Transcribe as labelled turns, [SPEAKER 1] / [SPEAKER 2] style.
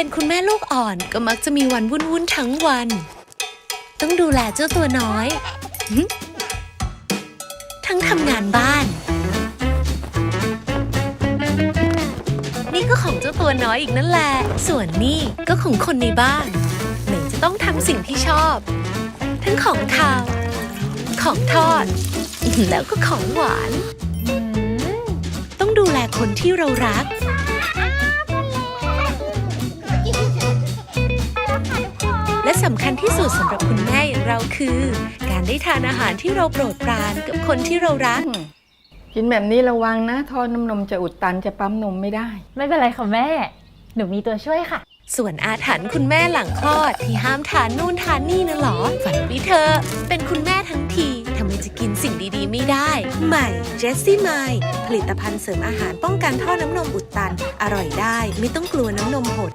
[SPEAKER 1] เป็นคุณแม่ลูกอ่อนก็มักจะมีวันวุ่นวุ่นทั้งวัน ต้องดูแลเจ้าตัวน้อย ทั้งทำงานบ้าน นี่ก็ของเจ้าตัวน้อยอีกนั่นแหละ ส่วนนี่ก็ของคนในบ้านหนจะต้องทำสิ่งที่ชอบ ทั้งของคาว ของทอด แล้วก็ของหวาน ต้องดูแลคนที่เรารักำคัญที่สุดสำหรับคุณแม่อย่างเราคือ การได้ทานอาหารที่เราโปรดปรานกับคนที่เรารัก
[SPEAKER 2] กินแบบนี้ระวังนะท่อน้ำนมจะอุดตันจะปั๊มนมไม่ได้
[SPEAKER 3] ไม่เป็นไรค่ะแม่ หนูมีตัวช่วยค่ะ
[SPEAKER 1] ส่วนอาถรรพ์คุณแม่หลังคลอดที่ห้ามทานนู่นทานนี่นะหรอ ฝันไปเธอะเป็นคุณแม่ทั้งทีทำไมจะกินสิ่งดีๆ ไม่ได้ ใหม่เจสซี่ไมผลิตภัณฑ์เสริมอาหารป้องกันท่อน้ำนมอุดตัน อร่อยได้ ไม่ต้องกลัวน้ำนมหด